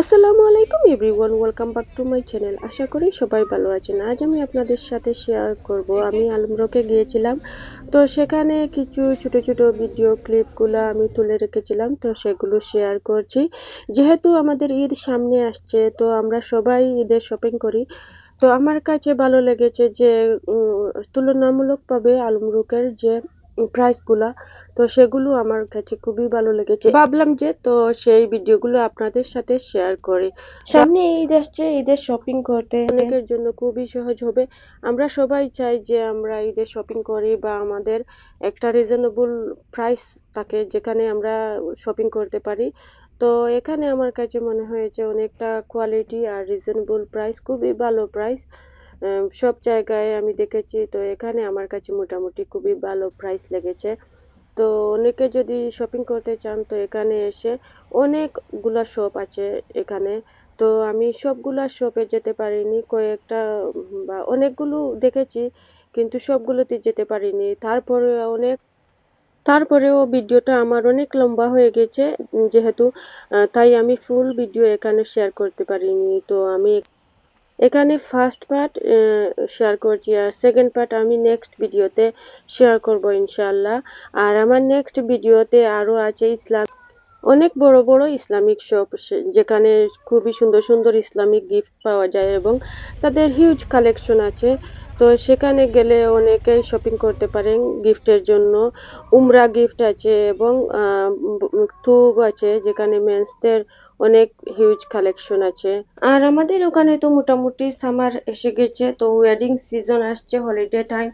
আসসালামু আলাইকুম everyone, welcome back to my channel. আশা করি সবাই ভালো আছেন। আজ আমি আপনাদের সাথে শেয়ার করব। আমি আলমরকে গিয়েছিলাম, তো সেখানে কিছু ছোট ছোট ভিডিও ক্লিপগুলো আমি তুলে রেখেছিলাম, তো সেগুলো শেয়ার করছি। যেহেতু আমাদের ঈদ সামনে আসছে, তো আমরা সবাই ঈদের শপিং করি। তো আমার কাছে ভালো লেগেছে যে তুলনামূলকভাবে আলমরুকের যে প্রাইসগুলা, তো সেগুলো আমার কাছে খুবই ভালো লেগেছে। ভাবলাম যে, তো সেই ভিডিওগুলো আপনাদের সাথে শেয়ার করি। সামনে ঈদ আসছে, ঈদের শপিং করতে অনেকের জন্য খুবই সহজ হবে। আমরা সবাই চাই যে, আমরা ঈদের শপিং করি বা আমাদের একটা রিজনেবল প্রাইস থাকে যেখানে আমরা শপিং করতে পারি। তো এখানে আমার কাছে মনে হয়েছে অনেকটা কোয়ালিটি আর রিজনেবল প্রাইস খুবই ভালো প্রাইস সব জায়গায় আমি দেখেছি, তো এখানে আমার কাছে মোটামুটি খুবই ভালো প্রাইস লেগেছে। তো অনেকে যদি শপিং করতে চান, তো এখানে এসে অনেকগুলা শপ আছে এখানে। তো আমি সবগুলা শপে যেতে পারিনি, কয়েকটা, বা অনেকগুলো দেখেছি, কিন্তু সবগুলোতে যেতে পারিনি। তারপরে অনেক, তারপরেও ভিডিওটা আমার অনেক লম্বা হয়ে গেছে, যেহেতু তাই আমি ফুল ভিডিও এখানে শেয়ার করতে পারিনি। তো আমি এখানে ফার্স্ট পার্ট শেয়ার করছি, আর সেকেন্ড পার্ট আমি নেক্সট ভিডিওতে শেয়ার করব ইনশাল্লাহ আর আমার নেক্সট ভিডিওতে আরও আছে ইসলাম, অনেক বড় বড় ইসলামিক শপ যেখানে খুবই সুন্দর সুন্দর ইসলামিক গিফট পাওয়া যায় এবং তাদের হিউজ কালেকশন আছে। তো সেখানে গেলে অনেকে শপিং করতে পারেন গিফটের জন্য। উমরা গিফট আছে এবং থুব আছে যেখানে মেন্সদের অনেক হিউজ কালেকশন আছে। আর আমাদের ওখানে তো মোটামুটি সামার এসে গেছে, তো ওয়েডিং সিজন আসছে হলিডে টাইম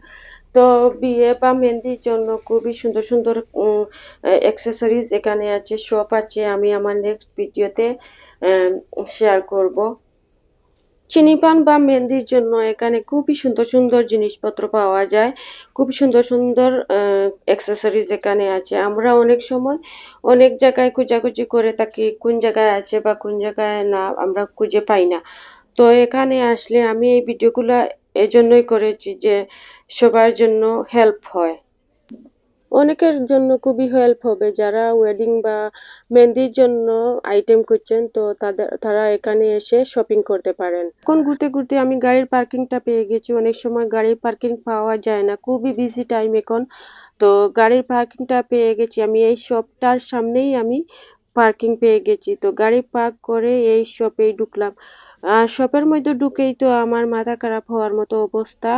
তো বিয়ে বা মেহেন্দির জন্য খুবই সুন্দর সুন্দর অ্যাক্সেসরিজ এখানে আছে শপ আছে। আমি আমার নেক্সট ভিডিওতে শেয়ার করব। চিনিপান বা মেহেন্দির জন্য এখানে খুবই সুন্দর সুন্দর জিনিসপত্র পাওয়া যায়। খুব সুন্দর সুন্দর অ্যাক্সেসরিজ এখানে আছে। আমরা অনেক সময় অনেক জায়গায় খোঁজাখুঁজি করে থাকি, কোন জায়গায় আছে বা কোন জায়গায় না, আমরা খুঁজে পাই না। তো এখানে আসলে আমি এই ভিডিওগুলো এজন্যই করেছি যে সবার জন্য হেল্প হয়। অনেকের জন্য খুবই হেল্প হবে। যারা ওয়েডিং বা মেহেন্দির জন্য আইটেম খুঁজছেন, তো তাদের, তারা এখানে এসে শপিং করতে পারেন। এখন ঘুরতে ঘুরতে আমি গাড়ির পার্কিংটা পেয়ে গেছি। অনেক সময় গাড়ির পার্কিং পাওয়া যায় না। খুবই বিজি টাইম এখন। তো গাড়ির পার্কিংটা পেয়ে গেছি। আমি এই শপটার সামনেই আমি পার্কিং পেয়ে গেছি। তো গাড়ি পার্ক করে এই শপেই ঢুকলাম। শপের মধ্যে ঢুকেই তো আমার মাথা খারাপ হওয়ার মতো অবস্থা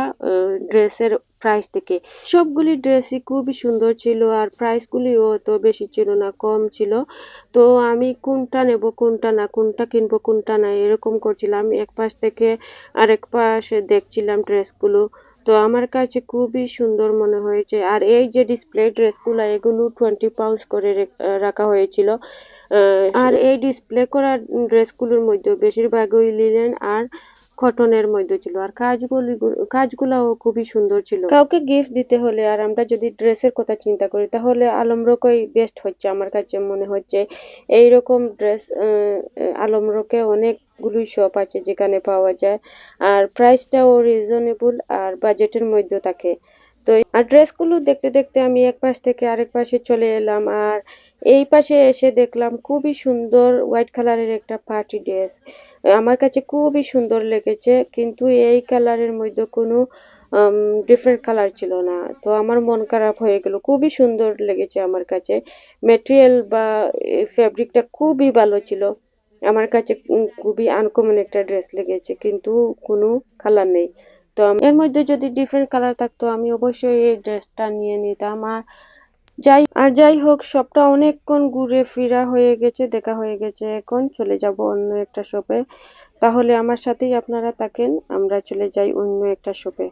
ড্রেসের প্রাইস থেকে সবগুলি ড্রেসই খুবই সুন্দর ছিল আর প্রাইসগুলিও তো বেশি ছিল না, কম ছিল। তো আমি কোনটা নেব, কোনটা না, কোনটা কিনবো, কোনটা না, এরকম করছিলাম। এক পাশ থেকে আরেক পাশে দেখছিলাম ড্রেসগুলো। তো আমার কাছে খুবই সুন্দর মনে হয়েছে। আর এই যে ডিসপ্লে ড্রেসগুলো এগুলো টোয়েন্টি পাউন্ডস করে রাখা হয়েছিল। আর এই ডিসপ্লে করা ড্রেসগুলোর মধ্যে বেশিরভাগই লিলেন আর কটনের মধ্যে ছিল। আর কাজগুলি কাজগুলাও খুবই সুন্দর ছিল। কাউকে গিফট দিতে হলে আর আমরা যদি ড্রেসের কথা চিন্তা করি, তাহলে আলমরকই বেস্ট হচ্ছে আমার কাছে মনে হচ্ছে। এইরকম ড্রেস আলমরকে অনেকগুলোই শপ আছে যেখানে পাওয়া যায়। আর প্রাইসটাও রিজনেবল আর বাজেটের মধ্যে থাকে। তো আর ড্রেসগুলো দেখতে দেখতে আমি এক পাশ থেকে আরেক পাশে চলে এলাম। আর এই পাশে এসে দেখলাম খুবই সুন্দর হোয়াইট কালারের একটা পার্টি ড্রেস আমার কাছে খুবই সুন্দর লেগেছে, কিন্তু এই কালারের মধ্যে কোনো ডিফারেন্ট কালার ছিল না। তো আমার মন খারাপ হয়ে গেল, খুবই সুন্দর লেগেছে আমার কাছে। মেটেরিয়াল বা ফ্যাব্রিকটা খুবই ভালো ছিল। আমার কাছে খুবই আনকমন একটা ড্রেস লেগেছে, কিন্তু কোনো কালার নেই। তো এর মধ্যে যদি ডিফারেন্ট কালার থাকতো, আমি অবশ্যই এই ড্রেসটা নিয়ে নিতাম। আর যাই আর যাই হোক, সবটা অনেকক্ষণ ঘুরে ফিরা হয়ে গেছে, দেখা হয়ে গেছে। এখন চলে যাব অন্য একটা শপে তাহলে আমার সাথেই আপনারা থাকেন, আমরা চলে যাই অন্য একটা শপে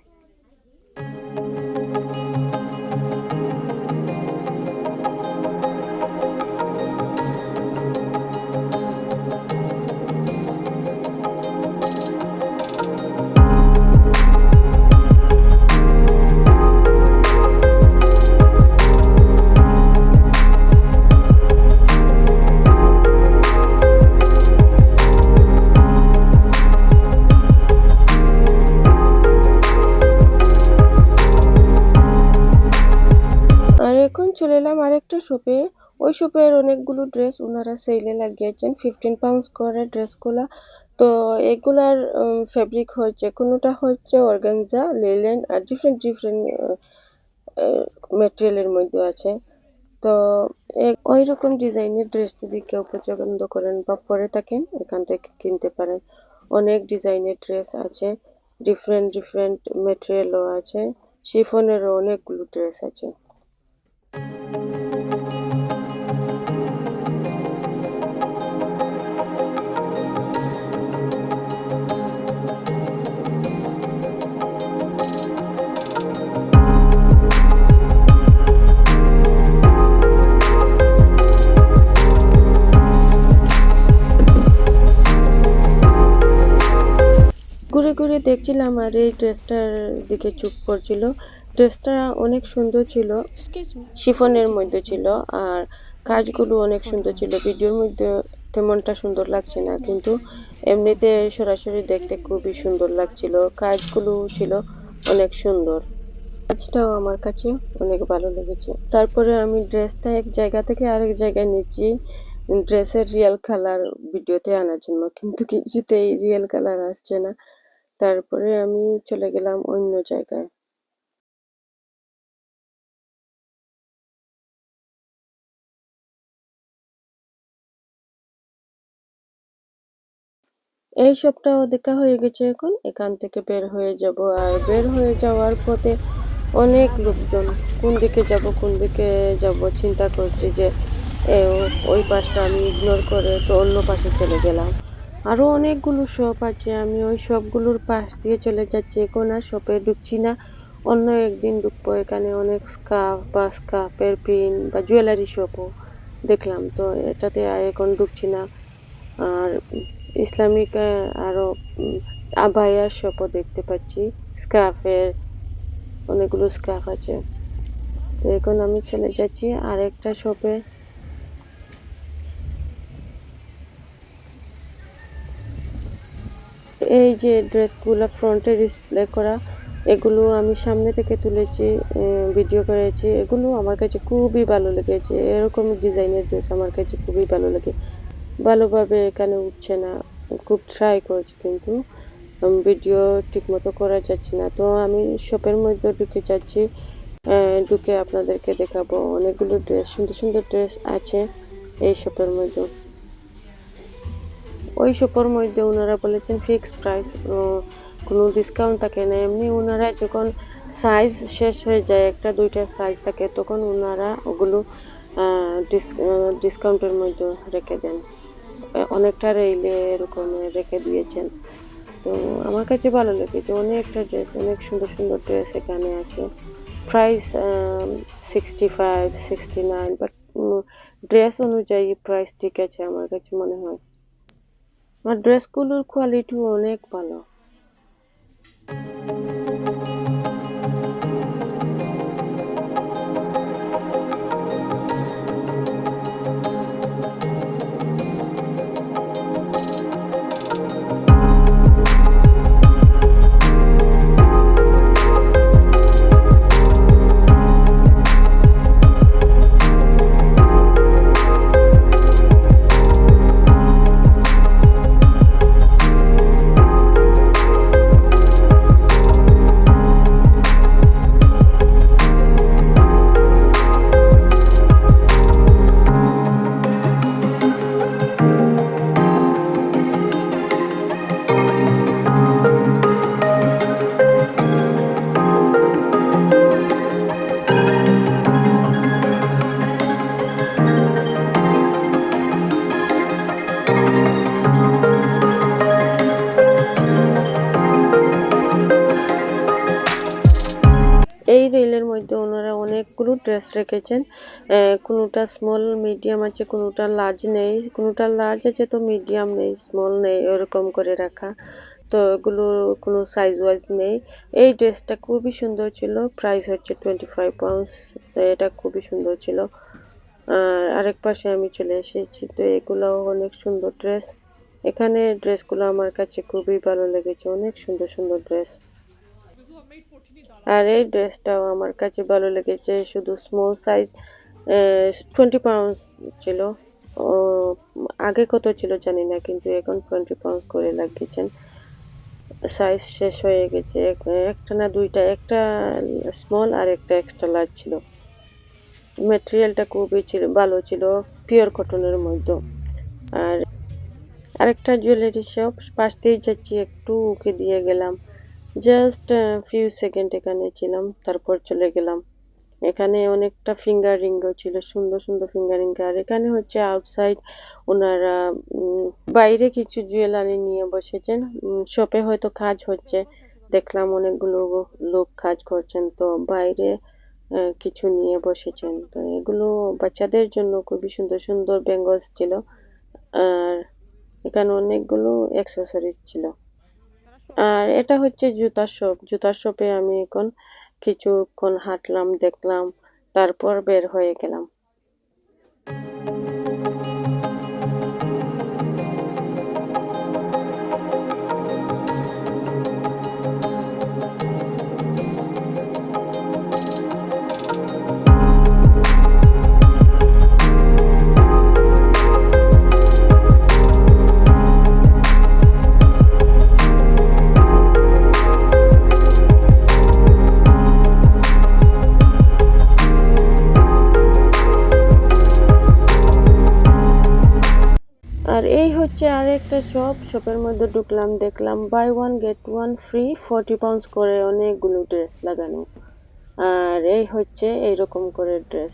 শপে ওই শপের অনেকগুলো ড্রেস ওনারা সেলে লাগিয়েছেন ফিফটিন পাউন্ডস করে ড্রেসগুলা তো এগুলার ফেব্রিক হচ্ছে কোনোটা হচ্ছে অর্গানজা লেলেন আর ডিফারেন্ট ডিফারেন্ট মেটেরিয়ালের মধ্যে আছে। তো ওই রকম ডিজাইনের ড্রেস যদি কেউ পছন্দ করেন বা পরে থাকেন, এখান থেকে কিনতে পারেন। অনেক ডিজাইনের ড্রেস আছে ডিফারেন্ট ডিফারেন্ট মেটেরিয়ালও আছে শিফনেরও অনেকগুলো ড্রেস আছে। ঘুরে দেখছিলাম আর এই ড্রেসটার দিকে চুপ করছিল ড্রেসটা অনেক সুন্দর ছিল। শিফনের মধ্যে ছিল আর কাজগুলো অনেক সুন্দর ছিল। ভিডিওর মধ্যে তেমনটা সুন্দর লাগছে না কিন্তু এমনিতে সরাসরি দেখতে খুবই সুন্দর লাগছিল। কাজগুলো ছিল অনেক সুন্দর। কাজটাও আমার কাছে অনেক ভালো লেগেছে। তারপরে আমি ড্রেসটা এক জায়গা থেকে আরেক জায়গায় নিচ্ছি ড্রেসের রিয়েল কালার ভিডিওতে আনার জন্য কিন্তু কিছুতেই রিয়েল কালার আসছে না। তারপরে আমি চলে গেলাম অন্য জায়গায়। এই সপ্তাহ দেখা হয়ে গেছে এখন। এখান থেকে বের হয়ে যাব। আর বের হয়ে যাওয়ার পথে অনেক লোকজন, কোন দিকে যাব, কোন দিকে যাব, চিন্তা করছি যে ওই পাশটা আমি ইগনোর করে তো অন্য পাশে চলে গেলাম। আরও অনেকগুলো শপ আছে, আমি ওই শপগুলোর পাশ দিয়ে চলে যাচ্ছি। এখন আর শপে ঢুকছি না। অন্য একদিন ঢুকবো এখানে অনেক স্কার্ফ বা স্কার্ফের পিন বা জুয়েলারি শপও দেখলাম। তো এটাতে আর এখন ঢুকছি না। আর ইসলামিক আরও আবায়ার শপও দেখতে পাচ্ছি। স্কার্ফের অনেকগুলো স্কার্ফ আছে। তো এখন আমি চলে যাচ্ছি আরেকটা শপে এই যে ড্রেসগুলো ফ্রন্টে ডিসপ্লে করা, এগুলো আমি সামনে থেকে তুলেছি ভিডিও করেছি, এগুলো আমার কাছে খুবই ভালো লেগেছে। এরকম ডিজাইনের ড্রেস আমার কাছে খুবই ভালো লাগে। ভালোভাবে এখানে উঠছে না, খুব ট্রাই করছি কিন্তু ভিডিও ঠিকমতো করা যাচ্ছে না। তো আমি শপের মধ্যে ঢুকে যাচ্ছি ঢুকে আপনাদেরকে দেখাবো অনেকগুলো ড্রেস সুন্দর সুন্দর ড্রেস আছে এই শপের মধ্যে। ওই শপের মধ্যে ওনারা বলেছেন ফিক্সড প্রাইস কোনো ডিসকাউন্ট থাকে না। এমনি ওনারা যখন সাইজ শেষ হয়ে যায়, একটা দুইটা সাইজ থাকে, তখন ওনারা ওগুলো ডিসকাউন্টের মধ্যে রেখে দেন। অনেকটা রেইলে এরকম রেখে দিয়েছেন। তো আমার কাছে ভালো লেগেছে। অনেকটা ড্রেস অনেক সুন্দর সুন্দর ড্রেস এখানে আছে। Price sixty five sixty nine but dress অনুযায়ী প্রাইস ঠিক আছে আমার কাছে মনে হয়। আর ড্রেসগুলোর কোয়ালিটিও অনেক ভালো। ড্রেস রেখেছেন। কোনোটা স্মল মিডিয়াম আছে, কোনোটা লার্জ নেই। কোনোটা লার্জ আছে তো মিডিয়াম নেই স্মল নেই, ওরকম করে রাখা। তো এগুলো কোনো সাইজ ওয়াইজ নেই। এই ড্রেসটা খুবই সুন্দর ছিল প্রাইস হচ্ছে টোয়েন্টি ফাইভ পাউন্ডস তো এটা খুবই সুন্দর ছিল। আর আরেক পাশে আমি চলে এসেছি, তো এগুলোও অনেক সুন্দর ড্রেস এখানে ড্রেসগুলো আমার কাছে খুবই ভালো লেগেছে, অনেক সুন্দর সুন্দর ড্রেস আর এই ড্রেসটাও আমার কাছে ভালো লেগেছে, শুধু স্মল সাইজ টোয়েন্টি পাউন্ডস ছিল। আগে কত ছিল জানি না, কিন্তু এখন টোয়েন্টি পাউন্ড করে লাগিয়েছেন। সাইজ শেষ হয়ে গেছে একটা না দুইটা, একটা স্মল আর একটা এক্সট্রা লার্জ ছিল। মেটেরিয়ালটা খুবই ছিল, ভালো ছিল পিওর কটনের মধ্যে। আর আরেকটা জুয়েলারি শপ পাশ দিয়ে যাচ্ছি, একটু ওকে দিয়ে গেলাম। জাস্ট ফিউ সেকেন্ড এখানে ছিলাম, তারপর চলে গেলাম। এখানে অনেকটা ফিঙ্গার রিংও ছিল, সুন্দর সুন্দর ফিঙ্গার আর এখানে হচ্ছে আউটসাইড ওনারা বাইরে কিছু জুয়েলারি নিয়ে বসেছেন। শপে হয়তো কাজ হচ্ছে। দেখলাম অনেকগুলো লোক কাজ করছেন, তো বাইরে কিছু নিয়ে বসেছেন। তো এগুলো বাচ্চাদের জন্য খুবই সুন্দর সুন্দর বেঙ্গলস ছিল। আর এখানে অনেকগুলো অ্যাক্সেসরিজ ছিল। আর এটা হচ্ছে জুতা শপ। জুতা শপে আমি এখন কিছুক্ষণ হাঁটলাম, দেখলাম, তারপর বের হয়ে গেলাম। আর এই হচ্ছে আরেকটা শপ শপের মধ্যে ঢুকলাম, দেখলাম buy one get one free forty pounds করে অনেকগুলো ড্রেস লাগানো। আর এই হচ্ছে এইরকম করে ড্রেস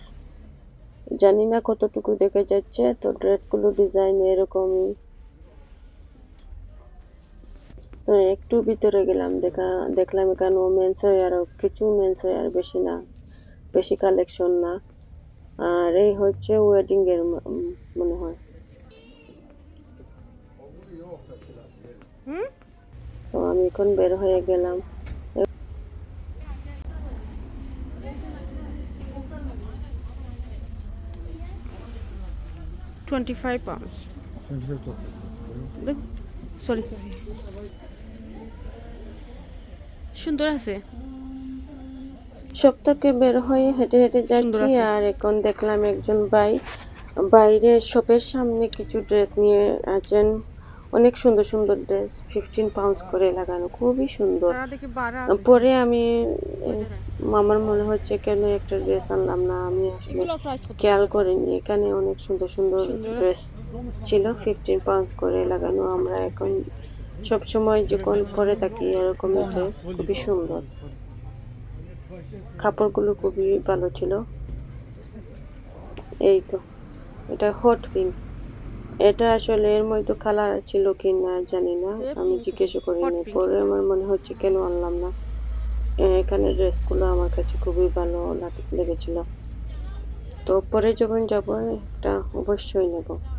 জানি না কতটুকু দেখে যাচ্ছে, তো ড্রেসগুলো ডিজাইন এরকমই। একটু ভিতরে গেলাম, দেখা, দেখলাম এখানে মেন্স আর কিছু মেন্স আর বেশি না, বেশি কালেকশন না। আর এই হচ্ছে ওয়েডিংয়ের মনে হয়। তো আমি এখন বের হয়ে গেলাম। Twenty five pounds sorry sorry সুন্দর আছে? সব থেকে বের হয়ে হেঁটে হেঁটে যাচ্ছি আর এখন দেখলাম একজন ভাই বাইরে শপের সামনে কিছু ড্রেস নিয়ে আছেন। অনেক সুন্দর সুন্দর ড্রেস ফিফটিন পাউন্ডস করে লাগানো খুবই সুন্দর। পরে আমি আমার মনে হচ্ছে কেন একটা ড্রেস আনলাম না আমি আসলে খেয়াল করিনি। এখানে অনেক সুন্দর সুন্দর ড্রেস ছিল ফিফটিন পাউন্ডস করে লাগানো। আমরা এখন সব সময় যখন পরে থাকি এরকম ড্রেস খুবই সুন্দর। কাপড়গুলো খুবই ভালো ছিল। এই তো এটা হট পিঙ্ক এটা আসলে এর মধ্যে কালার ছিল কি না জানি না। আমি জিজ্ঞাসা করিনি। পরে আমার মনে হচ্ছে কেন আনলাম না। এখানে ড্রেসগুলো আমার কাছে খুবই ভালো লেগেছিল। তো পরে যখন যাব একটা অবশ্যই নেব।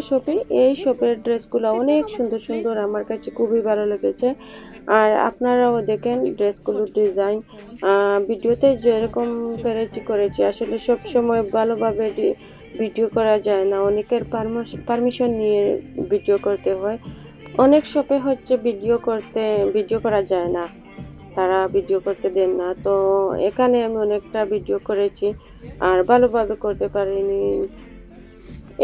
আরেকটা শপে। এই শপের ড্রেসগুলো অনেক সুন্দর সুন্দর, আমার কাছে খুবই ভালো লেগেছে। আর আপনারাও দেখেন ড্রেসগুলোর ডিজাইন। ভিডিওতে যেরকম পেরেছি করেছি। আসলে সব সময় ভালোভাবে ভিডিও করা যায় না। অনেকের পারমিশন নিয়ে ভিডিও করতে হয়। অনেক শপে হচ্ছে ভিডিও করতে, ভিডিও করা যায় না। তারা ভিডিও করতে দেন না। তো এখানে আমি অনেকটা ভিডিও করেছি। আর ভালোভাবে করতে পারিনি।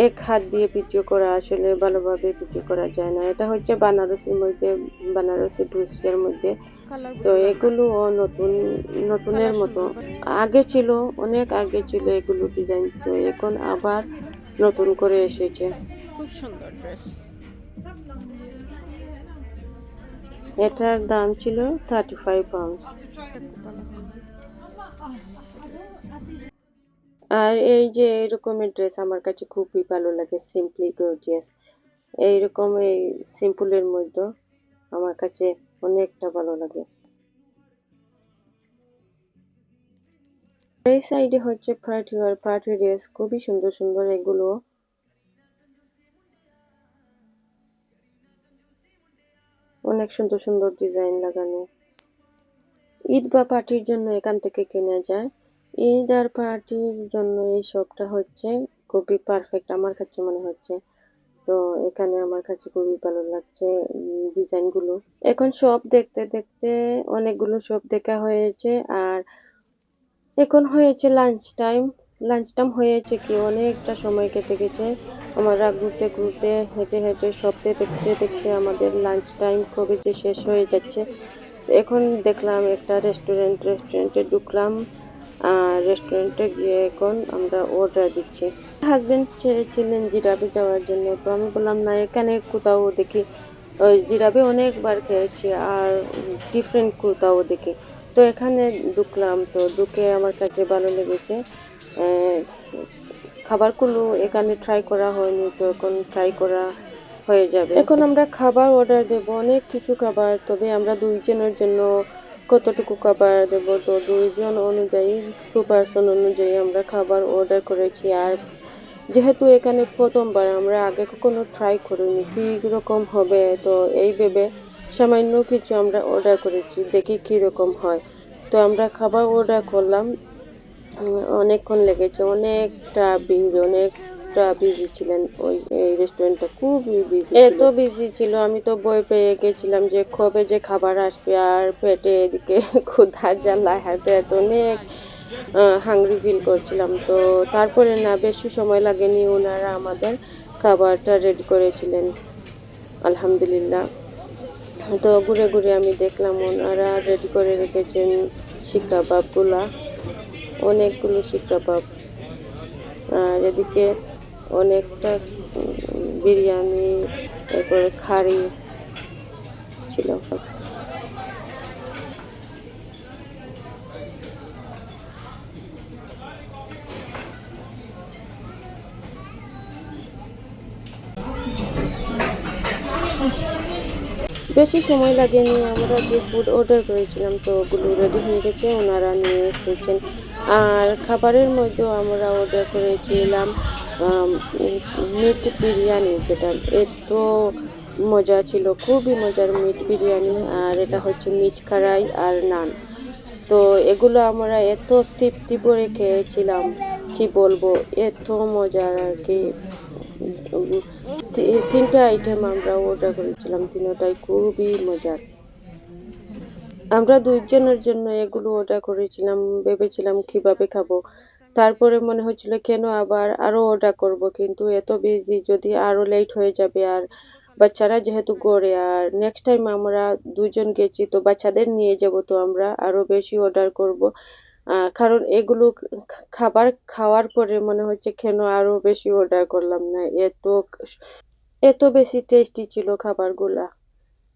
এক হাত দিয়ে ভিডিও করা আসলে ভালোভাবে ভিডিও করা যায় না। এটা হচ্ছে বানারসির মধ্যে বানারসি ব্রুসিয়ার মধ্যে। তো এগুলো নতুন নতুনের মতো। আগে ছিল অনেক আগে ছিল এগুলো ডিজাইন তো এখন আবার নতুন করে এসেছে। খুব সুন্দর ড্রেস এটার দাম ছিল থার্টি ফাইভ পাউন্ডস আর এই যে এরকমের ড্রেস আমার কাছে খুবই ভালো লাগে সিম্পলি গর্জিয়াস এইরকম এই সিম্পলের মধ্যে আমার কাছে অনেকটা ভালো লাগে। এই সাইডে হচ্ছে পার্টি আর পার্টি ড্রেস খুবই সুন্দর সুন্দর এগুলো। অনেক সুন্দর সুন্দর ডিজাইন লাগানো। ঈদ বা পার্টির জন্য এখান থেকে কেনা যায়। ঈদ পার্টির জন্য এই শপটা হচ্ছে খুবই পারফেক্ট আমার কাছে মনে হচ্ছে। তো এখানে আমার কাছে খুবই ভালো লাগছে ডিজাইনগুলো এখন সব দেখতে দেখতে অনেকগুলো সব দেখা হয়েছে আর এখন হয়েছে লাঞ্চ টাইম লাঞ্চ টাইম হয়েছে কি অনেকটা সময় কেটে গেছে। আমরা ঘুরতে ঘুরতে, হেঁটে হেঁটে সবতে দেখতে দেখতে আমাদের লাঞ্চ টাইম কবে যে শেষ হয়ে যাচ্ছে। এখন দেখলাম একটা রেস্টুরেন্ট রেস্টুরেন্টে ঢুকলাম। রেস্টুরেন্টে গিয়ে এখন আমরা অর্ডার দিচ্ছি। হাজবেন্ড চেয়েছিলেন জিরাবে যাওয়ার জন্য, তো আমি বললাম, না, এখানে কোথাও দেখি, ওই জিরাবে অনেকবার খেয়েছি আর ডিফারেন্ট কোথাও দেখি। তো এখানে ঢুকলাম, তো ঢুকে আমার কাছে ভালো লেগেছে। খাবারগুলো এখানে ট্রাই করা হয়নি, তো এখন ট্রাই করা হয়ে যাবে। এখন আমরা খাবার অর্ডার দেব, অনেক কিছু খাবার, তবে আমরা দুইজনের জন্য কতটুকু খাবার দেব তো দুইজন অনুযায়ী টু পার্সন অনুযায়ী আমরা খাবার অর্ডার করেছি। আর যেহেতু এখানে প্রথমবার, আমরা আগে কখনো ট্রাই করিনি, কী রকম হবে তো এই ভেবে সামান্য কিছু আমরা অর্ডার করেছি, দেখি কী রকম হয়। তো আমরা খাবার অর্ডার করলাম। অনেকক্ষণ লেগেছে, অনেকটা ভিড় অনেকটা বিজি ছিলেন ওই, এই রেস্টুরেন্টটা খুবই বিজি এত বিজি ছিল, আমি তো বই পেয়ে গেছিলাম যে কবে যে খাবার আসবে আর পেটে এদিকে ক্ষুধার জ্বালায় হাতে এত অনেক হাংরি ফিল করছিলাম। তো তারপরে না, বেশি সময় লাগেনি ওনারা আমাদের খাবারটা রেডি করেছিলেন। আলহামদুলিল্লাহ। তো ঘুরে ঘুরে আমি দেখলাম ওনারা রেডি করে রেখেছেন শিক কাবাবগুলা অনেকগুলো শিক কাবাব আর এদিকে অনেকটা বিরিয়ানি, তারপরে খারি ছিল। বেশি সময় লাগেনি, আমরা যে ফুড অর্ডার করেছিলাম, তো ওগুলো রেডি হয়ে গেছে, ওনারা নিয়ে এসেছেন। আর খাবারের মধ্যেও আমরা অর্ডার করেছিলাম মিট বিরিয়ানি যেটা এত মজা ছিল, খুবই মজার মিট বিরিয়ানি, আর এটা হচ্ছে মিট কারাই আর নান। তো এগুলো আমরা এত তৃপ্তি করে খেয়েছিলাম, কি বলব, এত মজার আর কি। তিনটা আইটেম আমরা অর্ডার করেছিলাম, তিনটাই খুবই মজার। আমরা দুইজনের জন্য এগুলো অর্ডার করেছিলাম, ভেবেছিলাম কীভাবে খাব। তারপরে মনে হচ্ছিল, কেন আবার আরও অর্ডার করব? কিন্তু এত বিজি যদি আরও লেট হয়ে যাবে আর বাচ্চারা যেহেতু গড়ে, আর নেক্সট টাইম আমরা দুজন গেছি, তো বাচ্চাদের নিয়ে যাব, তো আমরা আরও বেশি অর্ডার করব। কারণ এগুলো খাবার খাওয়ার পরে মনে হচ্ছে, কেন আরও বেশি অর্ডার করলাম না? এত এত বেশি টেস্টি ছিল খাবারগুলা।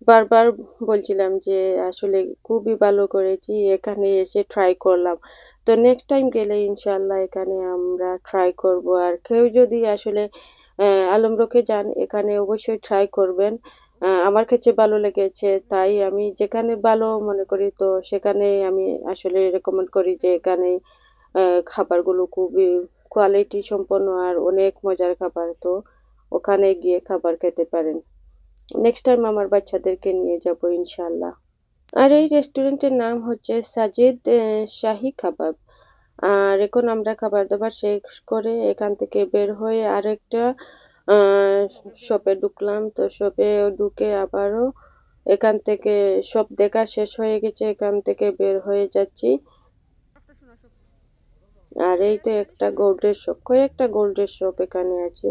বারবার বলছিলাম যে, আসলে খুবই ভালো করেছি, এখানে এসে ট্রাই করলাম। তো নেক্সট টাইম গেলে ইনশাল্লাহ এখানে আমরা ট্রাই করব। আর কেউ যদি আসলে আলমরকে যান, এখানে অবশ্যই ট্রাই করবেন। আমার কাছে ভালো লেগেছে, তাই আমি যেখানে ভালো মনে করি, তো সেখানে আমি আসলে রেকমেন্ড করি যে এখানে খাবারগুলো খুবই কোয়ালিটি সম্পন্ন আর অনেক মজার খাবার। তো ওখানে গিয়ে খাবার খেতে পারেন। নেক্সট টাইম আমার বাচ্চাদেরকে নিয়ে যাব ইনশাল্লাহ আর এই রেস্টুরেন্টের নাম হচ্ছে সাজিদ শাহী কাবাব আর এখন আমরা খাবার দাবার শেষ করে এখান থেকে বের হয়ে আরেকটা শপে ঢুকলাম। তো শপে ঢুকে আবারও এখান থেকে সব দেখা শেষ হয়ে গেছে, এখান থেকে বের হয়ে যাচ্ছি। আর এই তো একটা গোল্ডের শপ কয়েকটা গোল্ডের শপ এখানে আছে।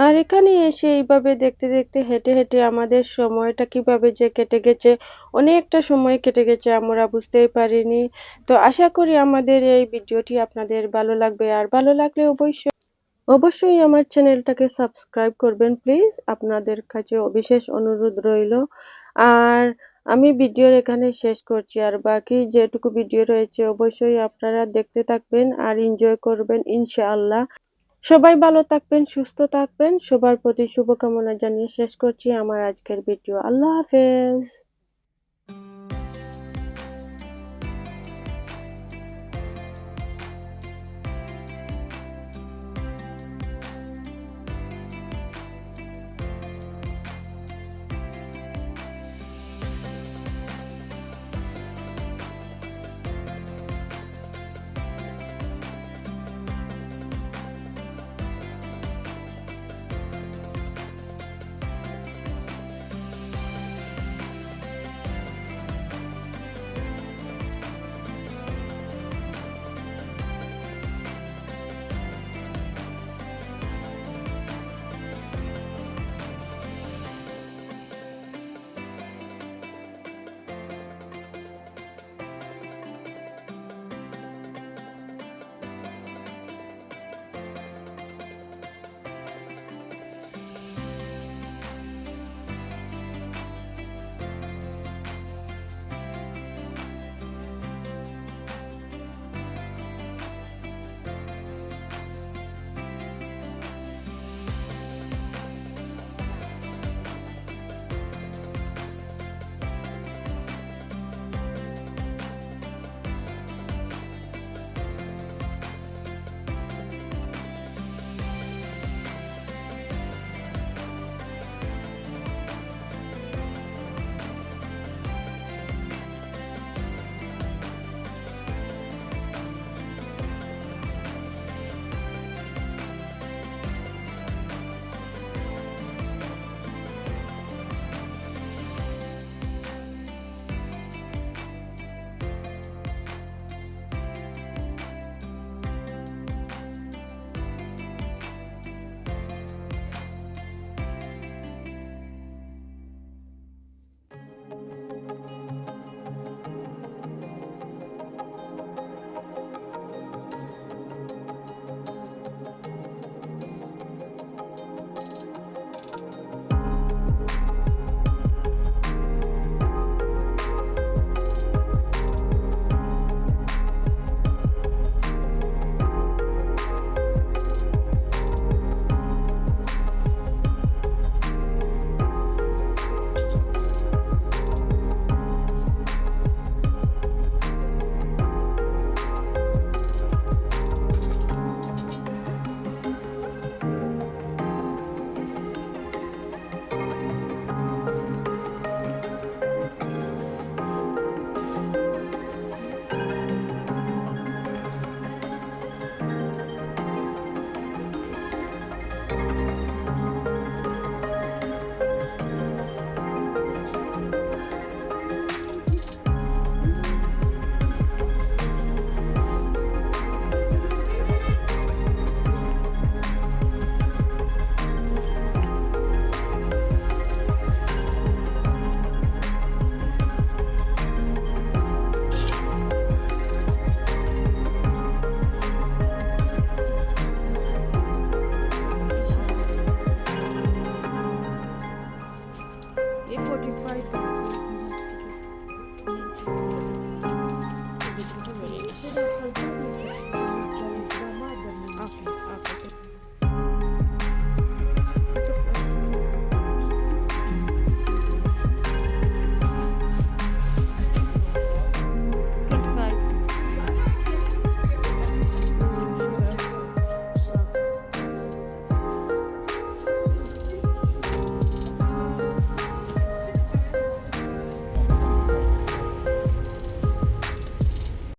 আর এখানে এসে এইভাবে দেখতে দেখতে হেঁটে হেঁটে আমাদের সময়টা কীভাবে যে কেটে গেছে, অনেকটা সময় কেটে গেছে আমরা বুঝতেই পারিনি। তো আশা করি আমাদের এই ভিডিওটি আপনাদের ভালো লাগবে। আর ভালো লাগলে অবশ্যই অবশ্যই আমার চ্যানেলটাকে সাবস্ক্রাইব করবেন প্লিজ। আপনাদের কাছে বিশেষ অনুরোধ রইল। আর আমি ভিডিওর এখানে শেষ করছি। আর বাকি যেটুকু ভিডিও রয়েছে অবশ্যই আপনারা দেখতে থাকবেন আর এনজয় করবেন ইনশাআল্লাহ। সবাই ভালো থাকবেন, সুস্থ থাকবেন। সবার প্রতি শুভকামনা জানিয়ে শেষ করছি আমার আজকের ভিডিও। আল্লাহ হাফেজ।